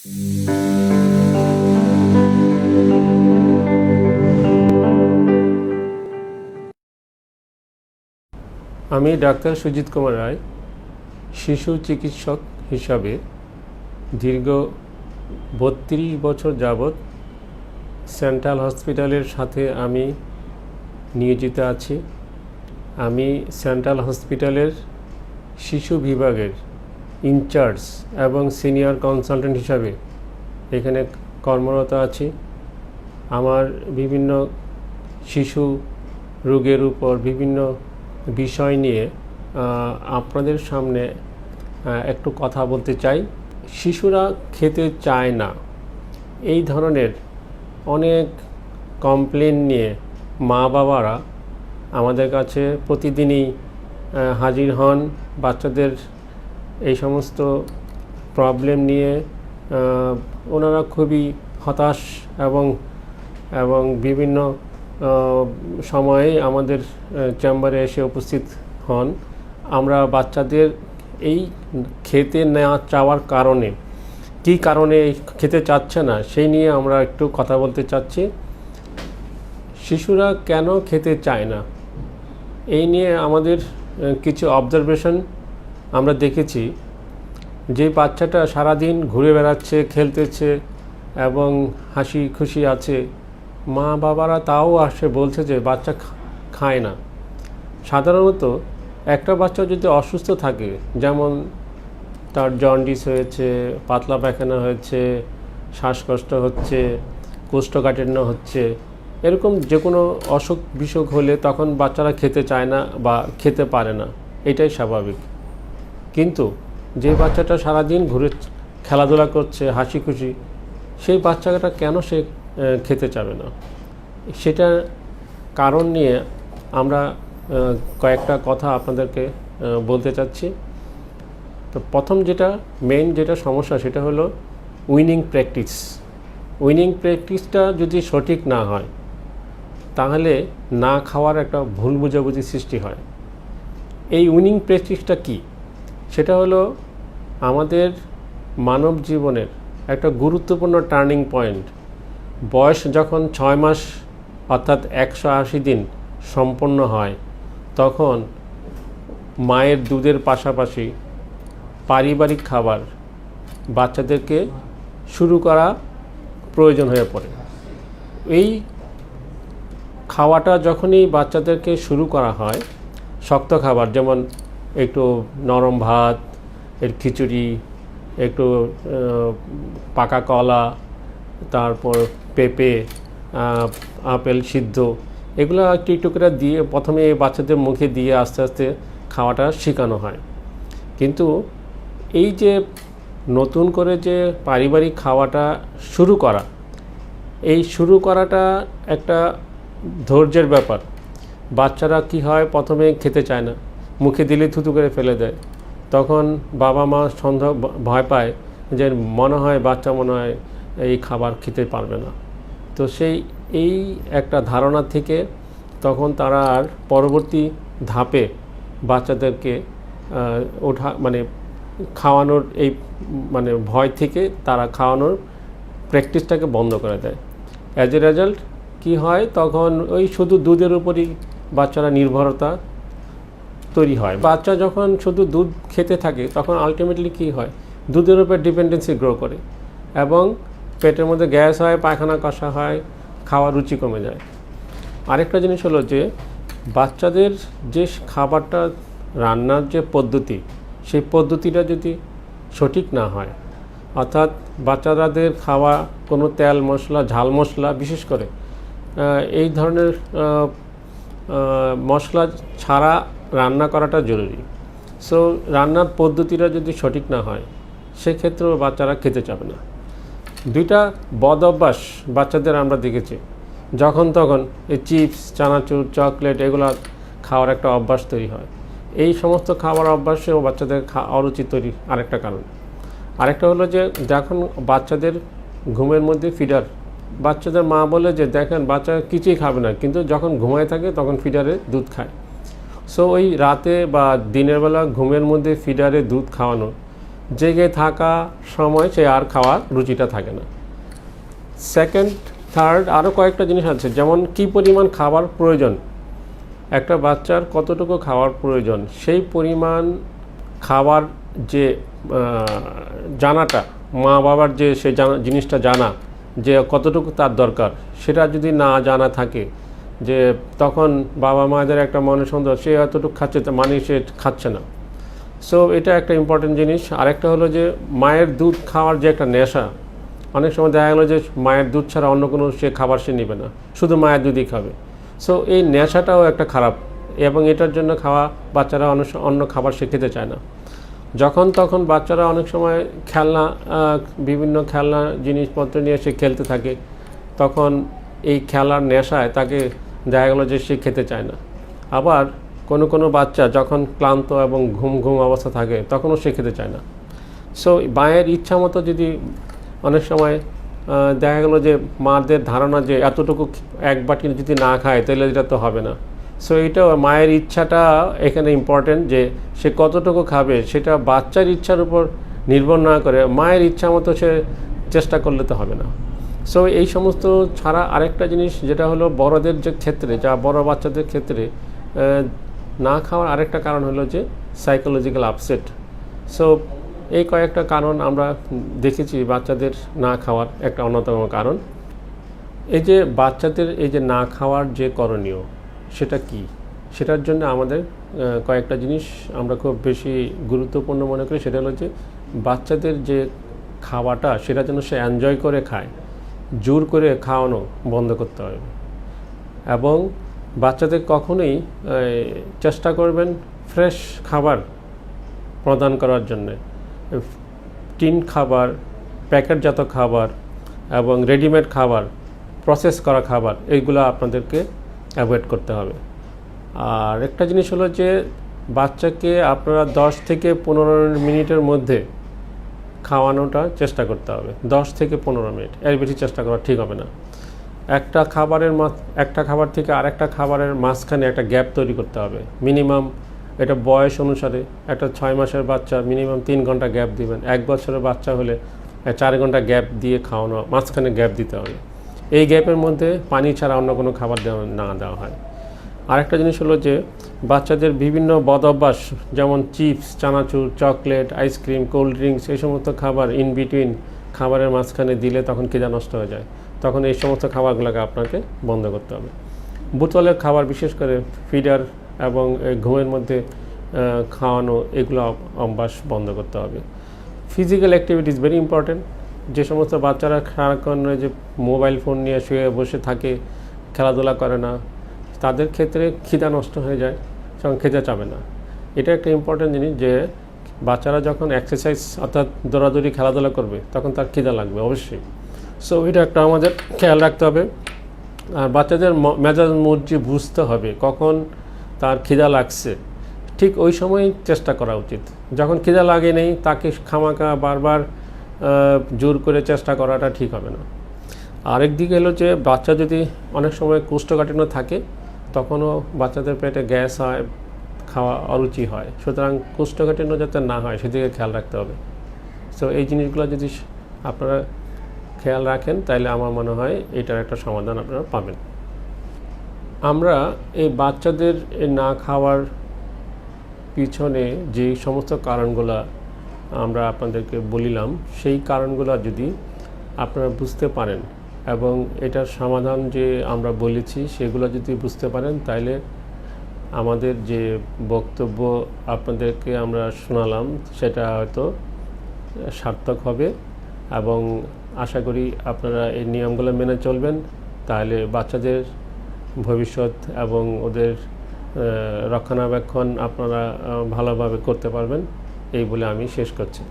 আমি ডাক্তার সুজিত কুমার রায়, শিশু চিকিৎসক হিসাবে দীর্ঘ বত্রিশ বছর যাবৎ সেন্ট্রাল হসপিটালের সাথে আমি নিয়োজিত আছি। আমি সেন্ট্রাল হসপিটালের শিশু বিভাগের ইনচার্জ এবং সিনিয়র কনসালটেন্ট হিসাবে এখানে কর্মরত আছি। আমার বিভিন্ন শিশু রোগের উপর বিভিন্ন বিষয় নিয়ে আপনাদের সামনে একটু কথা বলতে চাই। শিশুরা খেতে চায় না। এই ধরনের অনেক কমপ্লেন নিয়ে মা বাবারা আমাদের কাছে প্রতিদিনই হাজির হন। বাচ্চাদের এই সমস্ত প্রবলেম নিয়ে ওনারা খুবই হতাশ এবং এবং বিভিন্ন সময়ে আমাদের চেম্বারে এসে উপস্থিত হন। আমরা বাচ্চাদের এই খেতে না চাওয়ার কারণে, কী কারণে খেতে চাচ্ছে না, সেই নিয়ে আমরা একটু কথা বলতে চাচ্ছি। শিশুরা কেন খেতে চায় না? এই নিয়ে আমাদের কিছু অবজারভেশন আমরা দেখেছি যে বাচ্চাটা সারাদিন ঘুরে বেড়াচ্ছে, খেলতেছে এবং হাসি খুশি আছে। মা বাবারা তাও আসে, বলছে যে বাচ্চা খায় না। সাধারণত একটা বাচ্চা যদি অসুস্থ থাকে, যেমন তার জন্ডিস হয়েছে, পাতলা পায়খানা হয়েছে, শ্বাসকষ্ট হচ্ছে, কোষ্ঠকাঠিন্য হচ্ছে, এরকম যে কোনো অসুখ বিসুখ হলে তখন বাচ্চারা খেতে চায় না বা খেতে পারে না। এটাই স্বাভাবিক। কিন্তু যে বাচ্চাটা সারাদিন ঘুরে খেলাধুলা করছে হাসি খুশি সেই বাচ্চাটা কেন সে খেতে চাবে না? সেটার কারণ নিয়ে আমরা কয়েকটা কথা আপনাদেরকে বলতে চাচ্ছি। তো প্রথম যেটা মেইন যেটা সমস্যা সেটা হলো উইনিং প্র্যাকটিস উইনিং প্র্যাকটিসটা যদি সঠিক না হয়, তাহলে না খাওয়ার একটা ভুল বোঝাবুঝি সৃষ্টি হয়। এই উইনিং প্র্যাকটিসটা কি? সেটা হলো আমাদের মানব জীবনের একটা গুরুত্বপূর্ণ টার্নিং পয়েন্ট। বয়স যখন ছয় মাস, অর্থাৎ একশো আশি দিন সম্পন্ন হয়, তখন মায়ের দুধের পাশাপাশি পারিবারিক খাবার বাচ্চাদেরকে শুরু করা প্রয়োজন হয়ে পড়ে। এই খাওয়াটা যখনই বাচ্চাদেরকে শুরু করা হয়, শক্ত খাবার, যেমন একটু নরম ভাত, এর খিচুড়ি, একটু পাকা কলা, তারপর পেঁপে আপেল সিদ্ধ, এগুলো একটু একটু করে দিয়ে প্রথমে বাচ্চাদের মুখে দিয়ে আস্তে আস্তে খাওয়াটা শেখানো হয়। কিন্তু এই যে নতুন করে যে পারিবারিক খাওয়াটা শুরু করা, এই শুরু করাটা একটা ধৈর্যের ব্যাপার। বাচ্চারা কি হয়, প্রথমে খেতে চায় না। মুখে দিলে থুতু করে ফেলে দেয়। তখন বাবা মা সন্দেহ ভয় পায় যে মনে হয়, বাচ্চা মনে হয় এই খাবার খেতে পারবে না। তো সেই, এই একটা ধারণা থেকে তখন তারা আর পরবর্তী ধাপে বাচ্চাদেরকে ওঠা মানে খাওয়ানোর এই মানে ভয় থেকে তারা খাওয়ানোর প্র্যাকটিসটাকে বন্ধ করে দেয়। অ্যাজ এ রেজাল্ট কী হয়? তখন ওই শুধু দুধের উপরই বাচ্চারা নির্ভরতা তৈরি হয়। বাচ্চা যখন শুধু দুধ খেতে থাকে, তখন আলটিমেটলি কী হয়? দুধের উপর ডিপেন্ডেন্সি গ্রো করে এবং পেটের মধ্যে গ্যাস হয়, পায়খানা কষা হয়, খাওয়ার রুচি কমে যায়। আরেকটা জিনিস হলো যে, বাচ্চাদের যে খাবারটা রান্নার যে পদ্ধতি, সেই পদ্ধতিটা যদি সঠিক না হয়, অর্থাৎ বাচ্চাদের খাওয়া কোনো তেল মশলা, ঝাল মশলা বিশেষ করে এই ধরনের মশলা ছাড়া রান্না করাটা জরুরি। সো রান্নার পদ্ধতিটা যদি সঠিক না হয়, সেক্ষেত্রেও বাচ্চারা খেতে চাবে না। দুইটা বদ অভ্যাস বাচ্চাদের আমরা দেখেছি। যখন তখন এই চিপস, চানাচুর, চকলেট এগুলো খাওয়ার একটা অভ্যাস তৈরি হয়। এই সমস্ত খাবার অভ্যাসেও বাচ্চাদের অরুচি তৈরি আরেকটা কারণ। আরেকটা হলো যে, যখন বাচ্চাদের ঘুমের মধ্যে ফিডার বাচ্চাদের মা বলে যে, দেখেন, বাচ্চা কিছুই খাবে না। কিন্তু যখন ঘুমায় থাকে, তখন ফিডারে দুধ খায়। সো ওই রাতে বা দিনের বেলা ঘুমের মধ্যে ফিডারে দুধ খাওয়ানো, জেগে থাকা সময় সে আর খাওয়ার রুচিটা থাকে না। সেকেন্ড থার্ড আরও কয়েকটা জিনিস আছে, যেমন কি পরিমাণ খাবার প্রয়োজন, একটা বাচ্চার কতটুকু খাওয়ার প্রয়োজন, সেই পরিমাণ খাবার যে জানাটা, মা বাবার যে সে জানা, জিনিসটা জানা, যে কতটুকু তার দরকার, সেটা যদি না জানা থাকে যে তখন বাবা মাদের একটা মনে সন্দেহ সে এতটুকু খাচ্ছে মানে সে খাচ্ছে না। সো এটা একটা ইম্পর্টেন্ট জিনিস। আরেকটা হলো যে, মায়ের দুধ খাওয়ার যে একটা নেশা, অনেক সময় দেখা গেলো যে, মায়ের দুধ ছাড়া অন্য কোনো সে খাবার সে নেবে না। শুধু মায়ের দুধই খাবে। সো এই নেশাটাও একটা খারাপ। এবং এটার জন্য খাওয়া, বাচ্চারা অন্য স- অন্য খাবার সে খেতে চায় না। যখন তখন বাচ্চারা অনেক সময় খেলনা বিভিন্ন খেলনা জিনিসপত্র নিয়ে সে খেলতে থাকে, তখন এই খেলার নেশায় তাকে দেখা গেলো যে সে খেতে চায় না। আবার কোনো কোনো বাচ্চা যখন ক্লান্ত এবং ঘুম ঘুম অবস্থা থাকে, তখনও সে খেতে চায় না। সো মায়ের ইচ্ছা মতো যদি অনেক সময় দেখা গেলো যে মাদের ধারণা যে এতটুকু এক বাটি যদি না খায়, তাহলে এটা তো হবে না। সো এটা মায়ের ইচ্ছাটা এখানে ইম্পর্টেন্ট যে সে কতটুকু খাবে, সেটা বাচ্চার ইচ্ছার উপর নির্ভর না করে মায়ের ইচ্ছা মতো সে চেষ্টা করলে তো হবে না। সো এই সমস্ত ছাড়া আরেকটা জিনিস যেটা হলো বড়দের যে ক্ষেত্রে, যা বড় বাচ্চাদের ক্ষেত্রে না খাওয়ার আরেকটা কারণ হলো যে সাইকোলজিক্যাল আপসেট সো এই কয়েকটা কারণ আমরা দেখেছি বাচ্চাদের না খাওয়ার একটা অন্যতম কারণ। এই যে বাচ্চাদের এই যে না খাওয়ার যে করণীয়, সেটা কি? সেটার জন্য আমাদের কয়েকটা জিনিস আমরা খুব বেশি গুরুত্বপূর্ণ মনে করি। সেটা হলো যে বাচ্চাদের যে খাওয়াটা, সেটা যেন সে এনজয় করে খায়। জোর করে খাওয়ানো বন্ধ করতে হবে। এবং বাচ্চাদের কখনোই চেষ্টা করবেন ফ্রেশ খাবার প্রদান করার জন্যে। টিন খাবার, প্যাকেটজাত খাবার এবং রেডিমেড খাবার, প্রসেস করা খাবার এইগুলো আপনাদেরকে অ্যাভয়েড করতে হবে। আর একটা জিনিস হলো যে, বাচ্চাকে আপনারা দশ থেকে পনেরো মিনিটের মধ্যে খাওয়ানোটা চেষ্টা করতে হবে। দশ থেকে পনেরো মিনিট। এর বেশি চেষ্টা করা ঠিক হবে না। একটা খাবারের একটা খাবার থেকে আরেকটা খাবারের মাঝখানে একটা গ্যাপ তৈরি করতে হবে। মিনিমাম এটা বয়স অনুসারে একটা ছয় মাসের বাচ্চা মিনিমাম তিন ঘণ্টা গ্যাপ দিবেন। এক বছরের বাচ্চা হলে চার ঘণ্টা গ্যাপ দিয়ে খাওয়ানো, মাঝখানে গ্যাপ দিতে হবে। এই গ্যাপের মধ্যে পানি ছাড়া অন্য কোনো খাবার দেওয়া, না দেওয়া হয়। আরেকটা জিনিস হলো যে বাচ্চাদের বিভিন্ন বদ অভ্যাস যেমন চিপস, চানাচুর, chocolate, ice cream, cold drinks, এই সমস্ত খাবার ইন বিটুইন খাবারের মাঝখানে দিলে তখন কেজা নষ্ট হয়ে যায়। তখন এই সমস্ত খাবারগুলোকে আপনাকে বন্ধ করতে হবে। বোতলের খাবার, বিশেষ করে ফিডার এবং ঘুমের মধ্যে খাওয়ানো, এগুলো অভ- অভ্যাস বন্ধ করতে হবে। ফিজিক্যাল অ্যাক্টিভিটিস ভেরি ইম্পর্টেন্ট যে সমস্ত বাচ্চারা সারাক্ষণ যে মোবাইল ফোন নিয়ে শুয়ে বসে থাকে, খেলাধুলা করে না তাদের ক্ষেত্রে খিদা নষ্ট হয়ে যায় তখন খেতে চাবে না। এটা একটা ইম্পর্টেন্ট জিনিস যে, বাচ্চারা যখন এক্সারসাইজ অর্থাৎ দৌড়াদৌড়ি, খেলাধুলা করবে, তখন তার খিদা লাগবে, অবশ্যই। সো এটা একটা আমাদের খেয়াল রাখতে হবে। আর বাচ্চাদের মেজাজ মর্জি বুঝতে হবে, কখন তার খিদা লাগছে, ঠিক ওই সময়ই চেষ্টা করা উচিত। যখন খিদা লাগে নেই, তাকে খামাকা বারবার জোর করে চেষ্টা করাটা ঠিক হবে না। আরেক দিকে হলো যে, বাচ্চা যদি অনেক সময় কোষ্ঠকাঠিন্য থাকে তখনও বাচ্চাদের পেটে গ্যাস হয়, খাওয়া অরুচি হয়। সুতরাং কোষ্ঠকাঠিন্য যাতে না হয়, সেদিকে খেয়াল রাখতে হবে। সো এই জিনিসগুলো যদি আপনারা খেয়াল রাখেন, তাহলে আমার মনে হয় এটার একটা সমাধান আপনারা পাবেন। আমরা এই বাচ্চাদের না খাওয়ার পিছনে যে সমস্ত কারণগুলো আমরা আপনাদেরকে বলিলাম, সেই কারণগুলো যদি আপনারা বুঝতে পারেন এবং এটার সমাধান যে আমরা বলেছি, সেগুলো যদি বুঝতে পারেন তাহলে আমাদের যে বক্তব্য আপনাদেরকে আমরা শোনালাম, সেটা হয়তো সার্থক হবে এবং আশা করি আপনারা এই নিয়মগুলো মেনে চলবেন। তাহলে বাচ্চাদের ভবিষ্যৎ এবং ওদের রক্ষণাবেক্ষণ আপনারা ভালোভাবে করতে পারবেন। এই বলে আমি শেষ করছি।